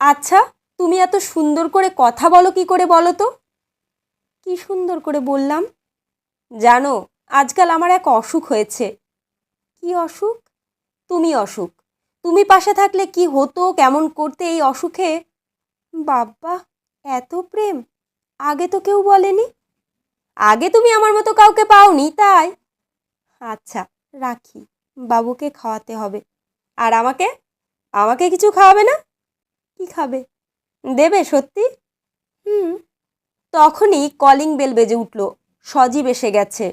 আচ্ছা তুমি এত সুন্দর করে কথা বলো কি করে বলো তো? কি সুন্দর করে বললাম? জানো, আজকাল আমার এক অসুখ হয়েছে। কি অসুখ? তুমি অসুখ। তুমি পাশে থাকলে কি হতো, কেমন করতে এই অসুখে? বাব্বা, এত প্রেম। আগে তো কেউ বলেনি। আগে তুমি আমার মতো কাউকে পাওনি, তাই। আচ্ছা রাখি। বাবুকে খাওয়াতে হবে। আর আমাকে? আমাকে কিছু খাওয়াবে না? কি খাবে? দেবে সত্যি? হুম। তখনই কলিং বেল বেজে উঠল। সজীব এসে গেছে।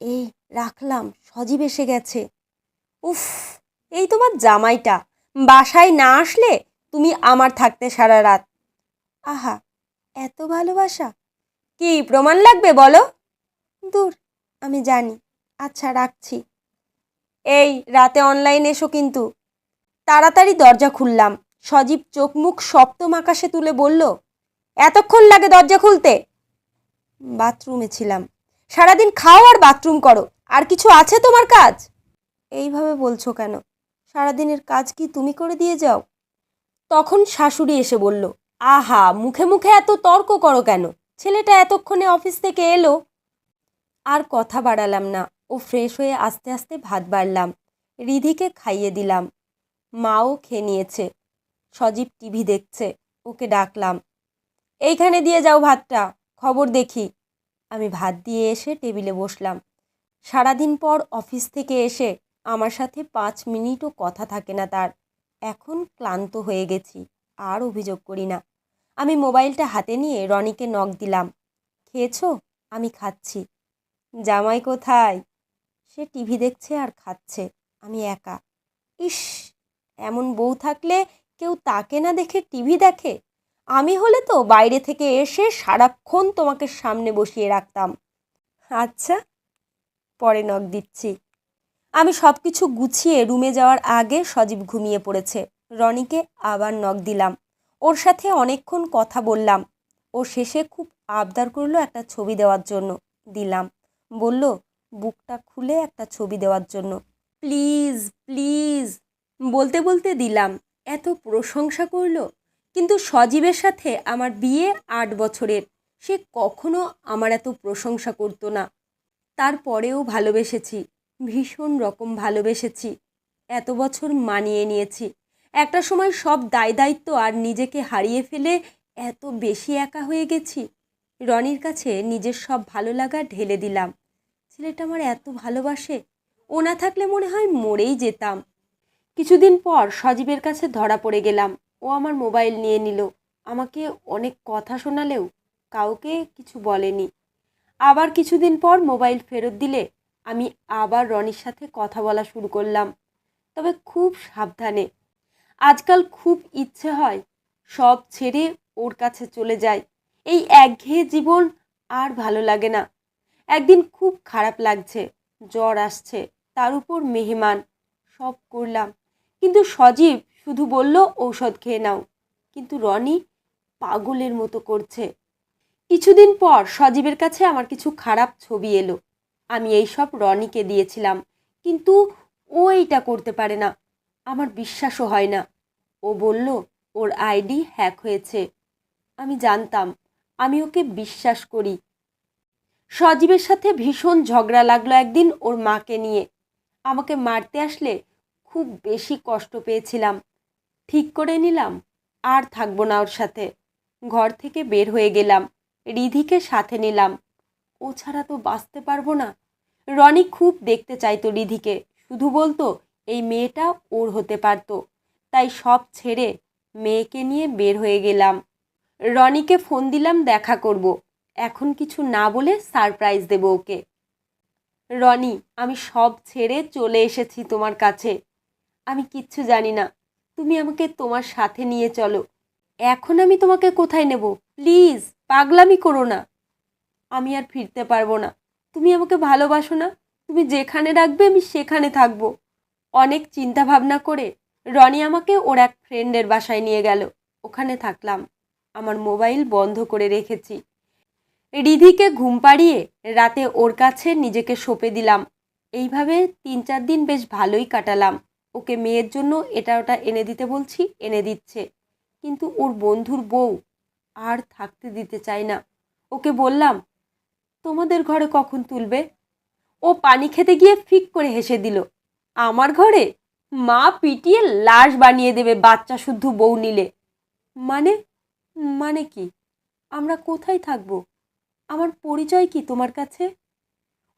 এই রাখলাম, সজীব এসে গেছে। উফ, এই তোমার জামাইটা। বাসায় না আসলে তুমি আমার থাকতে সারা রাত। আহা, এত ভালোবাসা। কি প্রমাণ লাগবে বলো? দূর, আমি জানি। আচ্ছা রাখছি। এই, রাতে অনলাইন এসো কিন্তু। তাড়াতাড়ি দরজা খুললাম। সজীব চোখ মুখ সপ্তম আকাশে তুলে বলল, এতক্ষণ লাগে দরজা খুলতে? বাথরুমে ছিলাম। সারাদিন খাও আর বাথরুম করো। আর কিছু আছে তোমার কাজ? এইভাবে বলছো কেন? সারাদিনের কাজ কি তুমি করে দিয়ে যাও? তখন শাশুড়ি এসে বলল, আহা, মুখে মুখে এত তর্ক করো কেন? ছেলেটা এতক্ষণে অফিস থেকে এলো। আর কথা বাড়ালাম না। ও ফ্রেশ হয়ে আস্তে আস্তে ভাত বাড়লাম। রিধিকে খাইয়ে দিলাম। মাও খেয়ে নিয়েছে। সজীব টিভি দেখছে, ওকে ডাকলাম। এইখানে দিয়ে যাও ভাতটা, খবর দেখি। আমি ভাত দিয়ে এসে টেবিলে বসলাম। সারাদিন পর অফিস থেকে এসে আমার সাথে পাঁচ মিনিটও কথা থাকে না তার। এখন ক্লান্ত হয়ে গেছি, আর অভিযোগ করি না। আমি মোবাইলটা হাতে নিয়ে রনিকে নখ দিলাম। খেয়েছো? আমি খাচ্ছি। জামাই কোথায়? সে টিভি দেখছে আর খাচ্ছে, আমি একা। ইস, এমন বউ থাকলে কেউ তাকে না দেখে টিভি দেখে? আমি হলে তো বাইরে থেকে এসে সারাক্ষণ তোমাকে সামনে বসিয়ে রাখতাম। আচ্ছা পরে নখ দিচ্ছি। আমি সব কিছু গুছিয়ে রুমে যাওয়ার আগে সজীব ঘুমিয়ে পড়েছে। রনিকে আবার নখ দিলাম। ওর সাথে অনেকক্ষণ কথা বললাম। ও শেষে খুব আবদার করল একটা ছবি দেওয়ার জন্য। দিলাম। বলল, বুকটা খুলে একটা ছবি দেওয়ার জন্য। Please please. বলতে বলতে দিলাম। এত প্রশংসা করল? কিন্তু সজীবের সাথে আমার বিয়ে আট বছরের। সে কখনো আমার এত প্রশংসা করতো না। তারপরেও ভালোবেসেছি, ভীষণ রকম ভালোবেসেছি। এত বছর মানিয়ে নিয়েছি। একটা সময় সব দায় দায়িত্ব আর নিজেকে হারিয়ে ফেলে এত বেশি একা হয়ে গেছি। রনির কাছে নিজের সব ভালো লাগা ঢেলে দিলাম। ছেলেটা আমার এত ভালোবাসে। ও না থাকলে মনে হয় মরেই যেতাম। কিছুদিন পর সজীবের কাছে ধরা পড়ে গেলাম। ও আমার মোবাইল নিয়ে নিল। আমাকে অনেক কথা শোনালেও কাউকে কিছু বলেনি। আবার কিছুদিন পর মোবাইল ফেরত দিলে আমি আবার রনির সাথে কথা বলা শুরু করলাম। তবে খুব সাবধানে। আজকাল খুব ইচ্ছে হয় সব ছেড়ে ওর কাছে চলে যায় এই একঘেয়ে জীবন আর ভালো লাগে না। একদিন খুব খারাপ লাগছে। জ্বর আসছে। তার উপর মেহমান। সব করলাম। কিন্তু সজীব শুধু বলল, ঔষধ খেয়ে নাও। কিন্তু রনি পাগলের মতো করছে। কিছুদিন পর সজীবের কাছে আমার কিছু খারাপ ছবি এলো। আমি এই সব রনিকে দিয়েছিলাম, কিন্তু ও এইটা করতে পারে না। আমার বিশ্বাসও হয় না। ও বলল, ওর আইডি হ্যাক হয়েছে। আমি জানতাম, আমি ওকে বিশ্বাস করি। সজীবের সাথে ভীষণ ঝগড়া লাগল একদিন ওর মাকে নিয়ে। আমাকে মারতে আসলে খুব বেশি কষ্ট পেয়েছিলাম। ঠিক করে নিলাম, আর থাকব না ওর সাথে। ঘর থেকে বের হয়ে গেলাম, রিধিকে সাথে নিলাম। ও ছাড়া তো বাঁচতে পারব না। রনি খুব দেখতে চাইতো রিধিকে, শুধু বলতো এই মেয়েটা ওর হতে পারতো। তাই সব ছেড়ে মেয়েকে নিয়ে বের হয়ে গেলাম। রনিকে ফোন দিলাম, দেখা করব। এখন কিছু না বলে সারপ্রাইজ দেব ওকে। রনি, আমি সব ছেড়ে চলে এসেছি তোমার কাছে। আমি কিচ্ছু জানি না। তুমি আমাকে তোমার সাথে নিয়ে চলো। এখন আমি তোমাকে কোথায় নেব? প্লিজ, পাগলামি করো না। আমি আর ফিরতে পারব না। তুমি আমাকে ভালোবাসো না। তুমি যেখানে রাখবে আমি সেখানে থাকব। অনেক চিন্তা ভাবনা করে রনি আমাকে ওর এক ফ্রেন্ডের বাসায় নিয়ে গেল। ওখানে থাকলাম। আমার মোবাইল বন্ধ করে রেখেছি। রিধিকে ঘুম পাড়িয়ে রাতে ওর কাছে নিজেকে সঁপে দিলাম। এইভাবে তিন চার দিন বেশ ভালোই কাটালাম। ওকে মেয়ের জন্য এটা ওটা এনে দিতে বলছি, এনে দিচ্ছে। কিন্তু ওর বন্ধুর বউ আর থাকতে দিতে চায় না। ওকে বললাম, তোমাদের ঘরে কখন তুলবে? ও পানি খেতে গিয়ে ফিক করে হেসে দিল, আমার ঘরে? মা পিটিয়ে লাশ বানিয়ে দেবে বাচ্চা শুদ্ধ বউ নিলে। মানে মানে কি? আমরা কোথায় থাকব? আমার পরিচয় কি তোমার কাছে?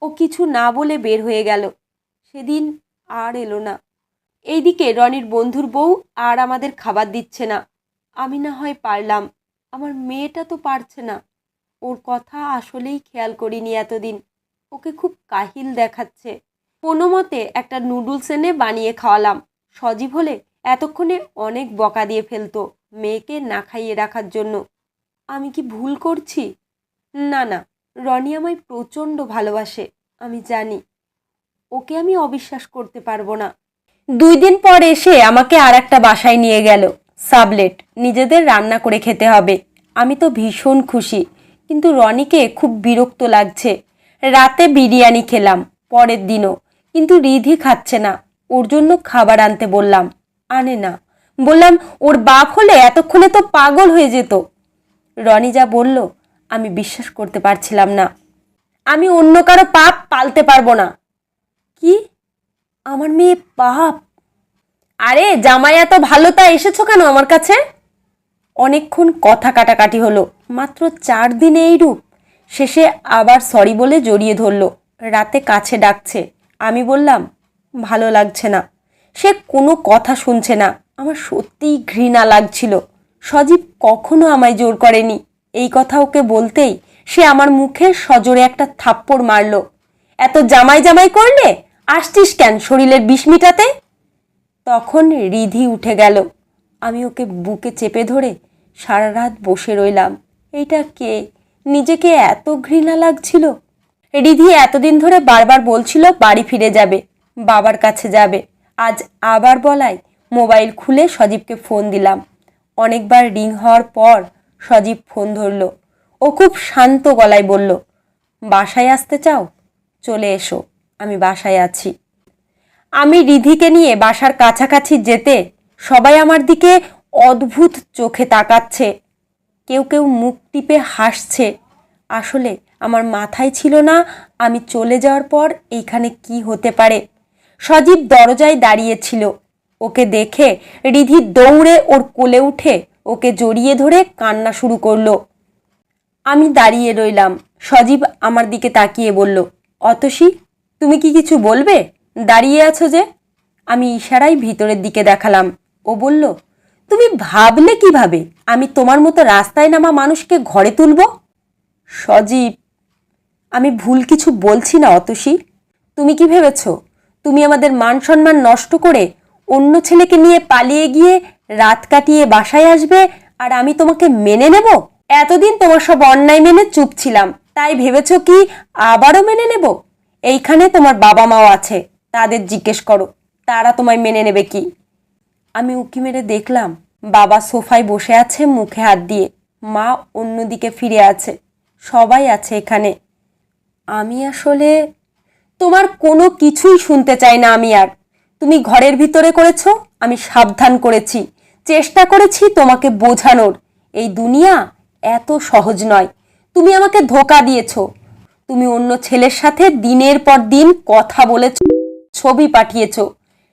ও কিছু না বলে বের হয়ে গেল। সেদিন আর এলো না। এইদিকে রনির বন্ধুর বউ আর আমাদের খাবার দিচ্ছে না। আমি না হয় পারলাম। আমার মেয়েটা তো পারছে না। ওর কথা আসলেই খেয়াল করিনি এতদিন। ওকে খুব কাহিল দেখাচ্ছে। কোনো মতে একটা নুডলস এনে বানিয়ে খাওয়ালাম। সজীব হলে এতক্ষণে অনেক বকা দিয়ে ফেলতো মেয়েকে না খাইয়ে রাখার জন্য। আমি কি ভুল করছি? না না, রনি আমায় প্রচণ্ড ভালোবাসে, আমি জানি। ওকে আমি অবিশ্বাস করতে পারব না। দুই দিন পর এসে আমাকে আর একটা বাসায় নিয়ে গেল। সাবলেট, নিজেদের রান্না করে খেতে হবে। আমি তো ভীষণ খুশি, কিন্তু রনিকে খুব বিরক্ত লাগছে। রাতে বিরিয়ানি খেলাম, পরের দিনও। কিন্তু রিধি খাচ্ছে না, ওর জন্য খাবার আনতে বললাম। আনে না। বললাম, ওর বাপ হলে এতক্ষণে তো পাগল হয়ে যেত। রনি যা বলল, আমি বিশ্বাস করতে পারছিলাম না। আমি অন্য কারও পাপ পালতে পারব না। আমার মেয়ে পাপ আরে, জামাই, এত ভালো তা এসেছ কেন আমার কাছে? অনেকক্ষণ কথা কাটাকাটি হলো, মাত্র চার দিনে এই রূপ শেষে আবার সরি বলে জড়িয়ে ধরলো, রাতে কাছে ডাকছে। আমি বললাম, ভালো লাগছে না। সে কোনো কথা শুনছে না, আমার সত্যিই ঘৃণা লাগছিল। সজীব কখনো আমায় জোর করেনি। এই কথা ওকে বলতেই সে আমার মুখে সজোরে একটা থাপ্পড় মারলো। এত জামাই জামাই করলে? আসছিস কেন শরীরের বিষ মিটাতে? তখন রিধি উঠে গেল। আমি ওকে বুকে চেপে ধরে সারা রাত বসে রইলাম। এইটা কে? নিজেকে এত ঘৃণা লাগছিল। রিধি এতদিন ধরে বারবার বলছিল বাড়ি ফিরে যাবে, বাবার কাছে যাবে। আজ আবার বলায় মোবাইল খুলে সজীবকে ফোন দিলাম। অনেকবার রিং হওয়ার পর সজীব ফোন ধরল। ও খুব শান্ত গলায় বলল, বাসায় আসতে চাও? চলে এসো। আমি বাসায় আছি। আমি রিধিকে নিয়ে বাসার কাছাকাছি যেতে সবাই আমার দিকে অদ্ভুত চোখে তাকাচ্ছে। কেউ কেউ মুখ টিপে হাসছে। আসলে আমার মাথায় ছিল না আমি চলে যাওয়ার পর এইখানে কি হতে পারে। সজীব দরজায় দাঁড়িয়েছিল। ওকে দেখে রিধি দৌড়ে ওর কোলে উঠে ওকে জড়িয়ে ধরে কান্না শুরু করল। আমি দাঁড়িয়ে রইলাম। সজীব আমার দিকে তাকিয়ে বলল, অতসী তুমি কি কিছু বলবে? দাঁড়িয়ে আছো যে? আমি ইশারায় ভিতরের দিকে দেখালাম। ও বলল, তুমি ভাবলে কীভাবে? আমি তোমার মতো রাস্তায় নামা মানুষকে ঘরে তুলব? সজীব, আমি ভুল কিছু বলছি না, অতসী। তুমি কি ভেবেছ? তুমি আমাদের মান সম্মান নষ্ট করে অন্য ছেলেকে নিয়ে পালিয়ে গিয়ে রাত কাটিয়ে বাসায় আসবে আর আমি তোমাকে মেনে নেব? এতদিন তোমার সব অন্যায় মেনে চুপ ছিলাম। তাই ভেবেছ কি আবারও মেনে নেব? এইখানে তোমার বাবা মাও আছে, তাদের জিজ্ঞেস করো, তারা তোমায় মেনে নেবে কি? আমি উকি মেরে দেখলাম, বাবা সোফায় বসে আছে মুখে হাত দিয়ে, মা অন্যদিকে ফিরে আছে, সবাই আছে এখানে। আমি আসলে, তোমার কোনো কিছুই শুনতে চাই না আমি আর। তুমি ঘরের ভিতরে করেছ, আমি সাবধান করেছি, চেষ্টা করেছি তোমাকে বোঝানোর। এই দুনিয়া এত সহজ নয়। তুমি আমাকে ধোকা দিয়েছ তুমি অন্য ছেলের সাথে দিনের পর দিন কথা বলেছ, ছবি পাঠিয়েছ।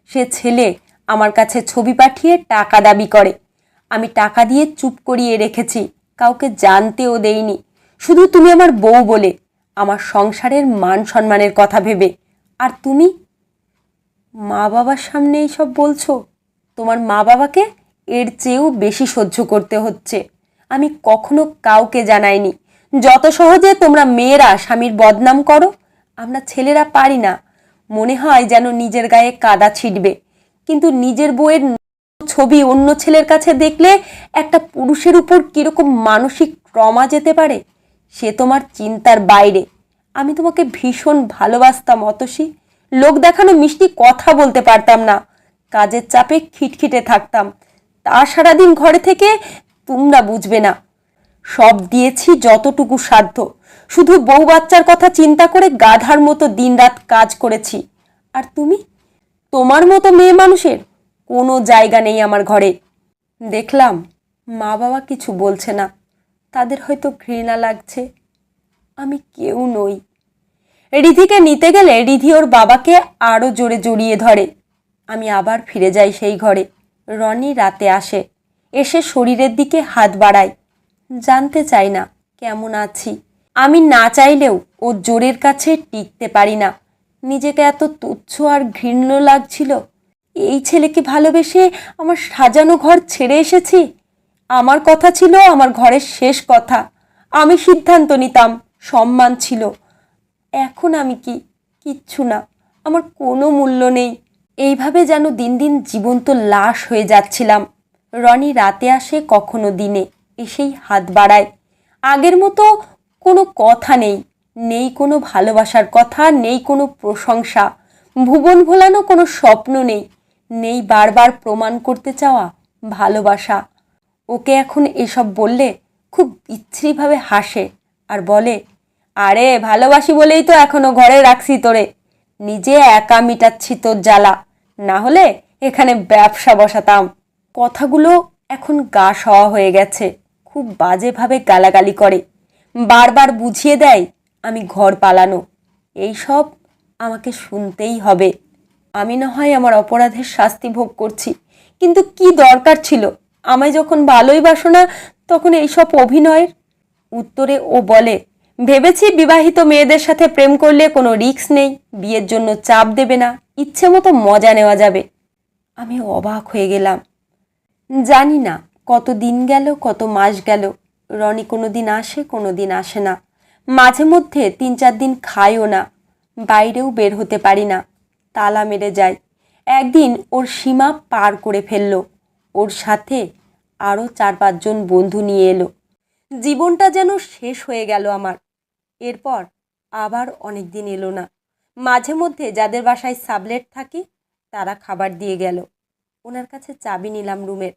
সে ছেলে আমার কাছে ছবি পাঠিয়ে টাকা দাবি করে। আমি টাকা দিয়ে চুপ করিয়ে রেখেছি, কাউকে জানতেও দেইনি। শুধু তুমি আমার বউ বলে আমার সংসারের মান সম্মানের কথা ভেবে। আর তুমি মা বাবার সামনে এইসব বলছো? তোমার মা বাবাকে এর চেয়েও বেশি সহ্য করতে হচ্ছে। আমি কখনো কাউকে জানাইনি। যত সহজে তোমরা মেয়েরা স্বামীর বদনাম করো, আমরা ছেলেরা পারি না। মনে হয় যেন নিজের গায়ে কাদা ছিটবে। কিন্তু নিজের বউয়ের ছবি অন্য ছেলের কাছে দেখলে একটা পুরুষের উপর কীরকম মানসিক ট্রমা যেতে পারে, সে তোমার চিন্তার বাইরে। আমি তোমাকে ভীষণ ভালোবাসতাম, অতসী। লোক দেখানো মিষ্টি কথা বলতে পারতাম না। কাজের চাপে খিটখিটে থাকতাম। তা সারাদিন ঘরে থেকে তোমরা বুঝবে না। সব দিয়েছি যতটুকু সাধ্য। শুধু বউ বাচ্চার কথা চিন্তা করে গাধার মতো দিনরাত কাজ করেছি। আর তুমি? তোমার মতো মেয়ে মানুষের কোনো জায়গা নেই আমার ঘরে। দেখলাম মা বাবা কিছু বলছে না। তাদের হয়তো ঘৃণা লাগছে। আমি কেউ নই। রিধিকে নিতে গেলে রিধি ওর বাবাকে আরও জোরে জড়িয়ে ধরে। আমি আবার ফিরে যাই সেই ঘরে। রনি রাতে আসে। এসে শরীরের দিকে হাত বাড়ায়। জানতে চাই না, কেমন আছি? আমি না চাইলেও ও জোরের কাছে টিকতে পারি না। নিজেকে এত তুচ্ছ আর ঘৃণ্য লাগছিল। এই ছেলেকে ভালোবেসে আমার সাজানো ঘর ছেড়ে এসেছি? আমার কথা ছিল আমার ঘরের শেষ কথা। আমি সিদ্ধান্ত নিতাম, সম্মান ছিল। এখন আমি কি? কিচ্ছু না। আমার কোনো মূল্য নেই। এইভাবে যেন দিন দিন জীবন্ত লাশ হয়ে যাচ্ছিলাম। রনি রাতে আসে কখনো দিনে। এসেই হাত বাড়ায়। আগের মতো কোনো কথা নেই নেই কোনো ভালোবাসার কথা, নেই কোনো প্রশংসা। ভুবন ভোলানো কোনো স্বপ্ন নেই নেই বারবার প্রমাণ করতে চাওয়া ভালোবাসা। ওকে এখন এসব বললে খুব বিচ্ছিরিভাবে হাসে আর বলে, আরে, ভালোবাসি বলেই তো এখনও ঘরে রাখছি তোরে। নিজে একা মিটাচ্ছি তোর জ্বালা। না হলে এখানে ব্যবসা বসাতাম। কথাগুলো এখন গা সওয়া হয়ে গেছে। খুব বাজেভাবে গালাগালি করে। বারবার বুঝিয়ে দেয়, আমি ঘর পালানো। এই সব আমাকে শুনতেই হবে। আমি না হয় আমার অপরাধের শাস্তি ভোগ করছি। কিন্তু কি দরকার ছিল? আমায় যখন ভালোই বাসো না, তখন এইসব অভিনয়ের উত্তরে ও বলে, ভেবেছি বিবাহিত মেয়েদের সাথে প্রেম করলে কোনো রিস্ক নেই, বিয়ের জন্য চাপ দেবে না, ইচ্ছে মতো মজা নেওয়া যাবে। আমি অবাক হয়ে গেলাম। জানি না কত দিন গেল, কত মাস গেল। রনি কোনো দিন আসে কোনো দিন আসে না। মাঝে মধ্যে তিন চার দিন খায়ও না। বাইরেও বের হতে পারি না। তালা মেরে যায় একদিন ওর সীমা পার করে ফেলল। ওর সাথে আরও চার পাঁচজন বন্ধু নিয়ে এলো। জীবনটা যেন শেষ হয়ে গেল আমার। এরপর আবার অনেক দিন এলো না। মাঝে মধ্যে যাদের বাসায় সাবলেট থাকি, তারা খাবার দিয়ে গেল। ওনার কাছে চাবি নিলাম রুমের।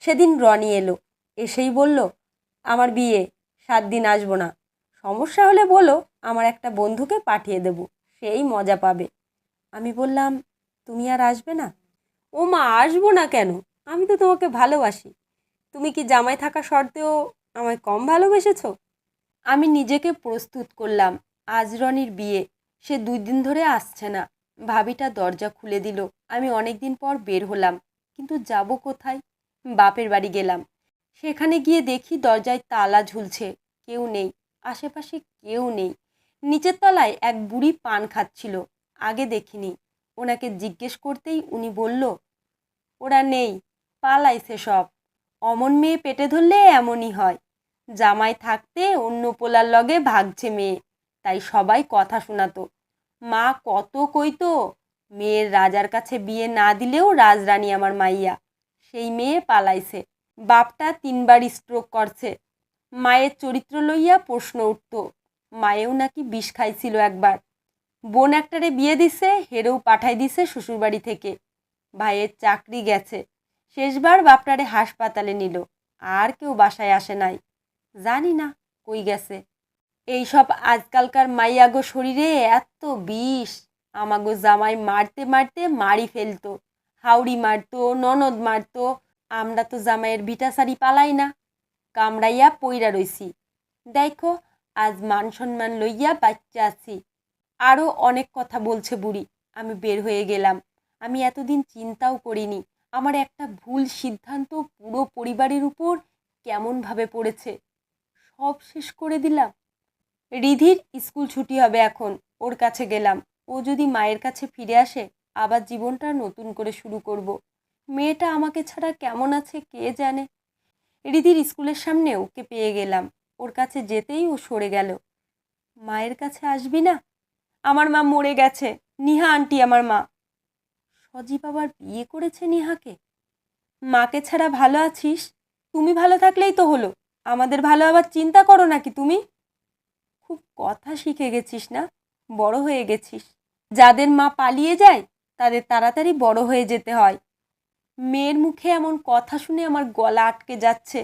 সেদিন রনি এলো। এসেই বলল, আমার বিয়ে, সাত দিন আসব না। সমস্যা হলে বলো, আমার একটা বন্ধুকে পাঠিয়ে দেব, সেই মজা পাবে। আমি বললাম, তুমি আর আসবে না? ও মা, আসব না কেন? আমি তো তোমাকে ভালোবাসি। তুমি কি জামাই থাকা সত্ত্বেও আমায় কম ভালোবেসেছো? আমি নিজেকে প্রস্তুত করলাম। আজ রনির বিয়ে, সে দুই দিন ধরে আসছে না। ভাবিটা দরজা খুলে দিল। আমি অনেক দিন পর বের হলাম। কিন্তু যাব কোথায়? বাপের বাড়ি গেলাম। সেখানে গিয়ে দেখি দরজায় তালা ঝুলছে। কেউ নেই। আশেপাশে কেউ নেই। নিচের তলায় এক বুড়ি পান খাচ্ছিল। আগে দেখিনি। ওনাকে জিজ্ঞেস করতেই উনি বলল, ওরা নেই। পালাইছে সব। অমন মেয়ে পেটে ধরলে এমনই হয়। জামাই থাকতে অন্য পোলার লগে ভাগছে মেয়ে। তাই সবাই কথা শোনাতো। মা কত কইতো, মেয়ের রাজার কাছে বিয়ে না দিলেও রাজরানী আমার মাইয়া। সেই মেয়ে পালাইছে। বাপটা তিনবার স্ট্রোক করছে। মায়ের চরিত্র লইয়া প্রশ্ন উঠত, মায়েও নাকি বিষ খাইছিল একবার। বোন একটারে বিয়ে দিছে হেরেও পাঠাই দিছে শ্বশুরবাড়ি থেকে। ভাইয়ের চাকরি গেছে। শেষবার বাপটারে হাসপাতালে নিল, আর কেউ বাসায় আসে নাই। জানি না কই গেছে। এইসব আজকালকার মাইয়াগো শরীরে এত বিষ, আমাগো জামাই মারতে মারতে মারি ফেলতো। হাউড়ি মারতো, ননদ মারতো, আমরা তো জামাইয়ের ভিটা সারি পালাই না। কামড়াইয়া পইরা রইছি। দেখো, আজ মান সম্মান লইয়া বাচ্চা আছি। আরও অনেক কথা বলছে বুড়ি, আমি বের হয়ে গেলাম। আমি এতদিন চিন্তাও করিনি, আমার একটা ভুল সিদ্ধান্ত পুরো পরিবারের উপর কেমনভাবে পড়েছে। সব শেষ করে দিলাম। রিধির স্কুল ছুটি হবে এখন, ওর কাছে গেলাম। ও যদি মায়ের কাছে ফিরে আসে আবার জীবনটা নতুন করে শুরু করব। মেয়েটা আমাকে ছাড়া কেমন আছে কে জানে? রিদির স্কুলের সামনে ওকে পেয়ে গেলাম। ওর কাছে যেতেই ও সরে গেল। মায়ের কাছে আসবি না? আমার মা মরে গেছে। নিহা আন্টি আমার মা। সজীব আবার বিয়ে করেছে নিহাকে? মাকে ছাড়া ভালো আছিস? তুমি ভালো থাকলেই তো হলো। আমাদের ভালো আবার চিন্তা করো নাকি তুমি? খুব কথা শিখে গেছিস না? বড় হয়ে গেছিস। যাদের মা পালিয়ে যায় তাদের তাড়াতাড়ি বড় হয়ে যেতে হয়। মেয়ের মুখে এমন কথা শুনে আমার গলা আটকে যাচ্ছে।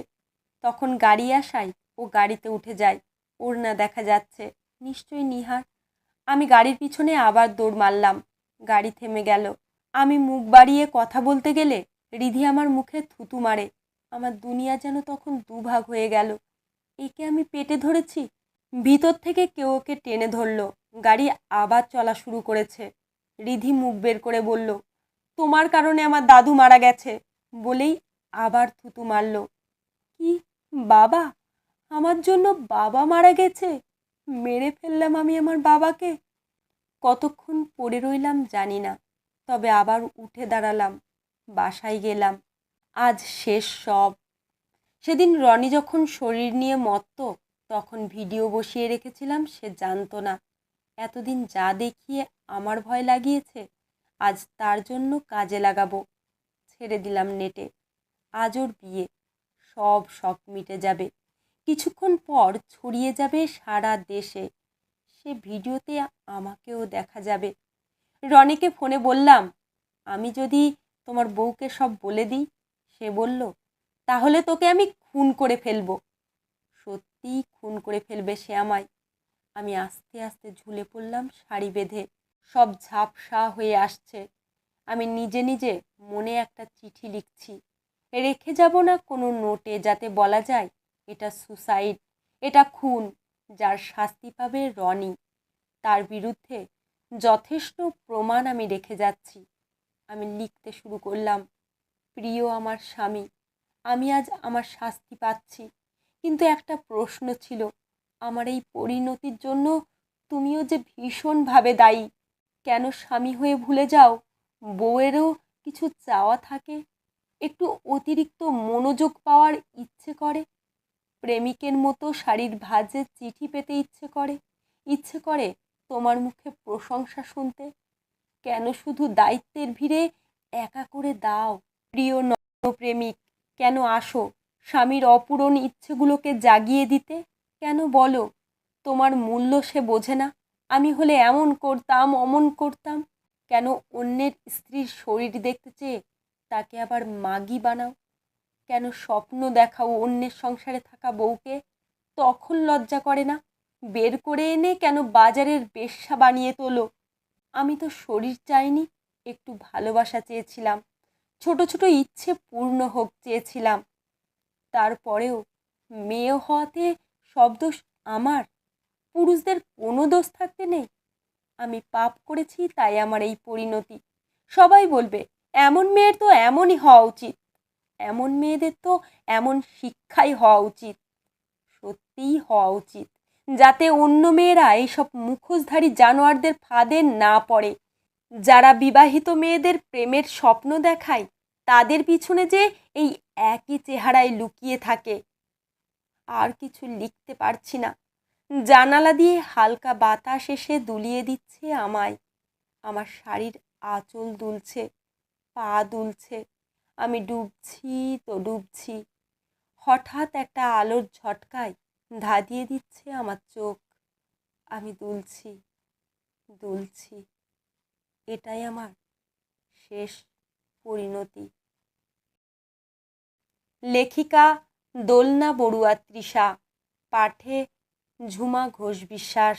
তখন গাড়ি আসায় ও গাড়িতে উঠে যায়। ওর না দেখা যাচ্ছে। নিশ্চয়ই নিহার। আমি গাড়ির পিছনে আবার দৌড় মারলাম। গাড়ি থেমে গেল। আমি মুখ বাড়িয়ে কথা বলতে গেলে রিধি আমার মুখে থুতু মারে। আমার দুনিয়া যেন তখন দুভাগ হয়ে গেল। একে আমি পেটে ধরেছি। ভিতর থেকে কেউ ওকে টেনে ধরলো। গাড়ি আবার চলা শুরু করেছে। রিধি মুখ বের করে বলল, তোমার কারণে আমার দাদু মারা গেছে। বলেই আবার থুতু মারল। কি বাবা? আমার জন্য বাবা মারা গেছে? মেরে ফেললাম আমি আমার বাবাকে? কতক্ষণ পড়ে রইলাম জানি না, তবে আবার উঠে দাঁড়ালাম, বাসায় গেলাম। আজ শেষ সব। সেদিন রনি যখন শরীর নিয়ে মত্ত, তখন ভিডিও বসিয়ে রেখেছিলাম সে জানতো না। এতদিন যা দেখিয়ে আমার ভয় লাগিয়েছে, আজ তার জন্য কাজে লাগাবো। ছেড়ে দিলাম নেটে। আজ ওর বিয়ে। সব শখ মিটে যাবে। কিছুক্ষণ পর ছড়িয়ে যাবে সারা দেশে। সে ভিডিওতে আমাকেও দেখা যাবে। রনিকে ফোনে বললাম, আমি যদি তোমার বউকে সব বলে দিই, সে বলল, তাহলে তোকে আমি খুন করে ফেলব। সত্যিই খুন করে ফেলবে সে আমায়। আমি আস্তে আস্তে ঝুলে পড়লাম শাড়ি বেঁধে। সব ঝাপসা হয়ে আসছে। আমি নিজে নিজে মনে একটা চিঠি লিখছি। রেখে যাব না কোনো নোটে যাতে বলা যায়, এটা সুসাইড, এটা খুন, যার শাস্তি পাবে রনি। তার বিরুদ্ধে যথেষ্ট প্রমাণ আমি রেখে যাচ্ছি। আমি লিখতে শুরু করলাম, প্রিয় আমার স্বামী, আমি আজ আমার শাস্তি পাচ্ছি। কিন্তু একটা প্রশ্ন ছিল, আমার এই পরিণতির জন্য তুমিও যে ভীষণভাবে দায়ী কেন স্বামী হয়ে ভুলে যাও? বউয়েরও কিছু চাওয়া থাকে? একটু অতিরিক্ত মনোযোগ পাওয়ার ইচ্ছে করে? প্রেমিকের মতো শাড়ির ভাজে চিঠি পেতে ইচ্ছে করে? ইচ্ছে করে তোমার মুখে প্রশংসা শুনতে? কেন শুধু দায়িত্বের ভিড়ে একা করে দাও? প্রিয় প্রেমিক কেন আসো স্বামীর অপূরণ ইচ্ছেগুলোকে জাগিয়ে দিতে? কেন বলো, তোমার মূল্য সে বোঝে না? আমি হলে এমন করতাম, অমন করতাম। কেন অন্যের স্ত্রীর শরীর দেখতে চেয়ে তাকে আবার মাগি বানাও? কেন স্বপ্ন দেখাও অন্যের সংসারে থাকা বউকে? তখন লজ্জা করে না? বের করে এনে কেন বাজারের বেশ্যা বানিয়ে তোলো? আমি তো শরীর চাইনি, একটু ভালোবাসা চেয়েছিলাম। ছোট ছোট ইচ্ছে পূর্ণ হোক চেয়েছিলাম। তারপরেও মেয়ে হওয়াতে সব দোষ আমার? পুরুষদের কোনো দোষ থাকতে নেই। আমি পাপ করেছি, তাই আমার এই পরিণতি। সবাই বলবে, এমন মেয়ের তো এমনই হওয়া উচিত। এমন মেয়েদের তো এমন শিক্ষাই হওয়া উচিত। সত্যিই হওয়া উচিত। যাতে অন্য মেয়েরা এইসব মুখোশধারী জানোয়ারদের ফাঁদে না পড়ে। যারা বিবাহিত মেয়েদের প্রেমের স্বপ্ন দেখায়, তাদের পিছনে যে এই একই চেহারায় লুকিয়ে থাকে। আর কিছু লিখতে পারছি না। জানালা দিয়ে হালকা বাতাস এসে দুলিয়ে দিচ্ছে আমায়। আমার শাড়ির আঁচল দুলছে, পা দুলছে, আমি ডুবছি তো ডুবছি। হঠাৎ একটা আলোর ঝটকায় ধাঁধিয়ে দিচ্ছে আমার চোখ। আমি দুলছি দুলছি, এটাই আমার শেষ পরিণতি। লেখিকা দোলনা বড়ুয়া তৃষা, পাঠে ঝুমা ঘোষ বিশ্বাস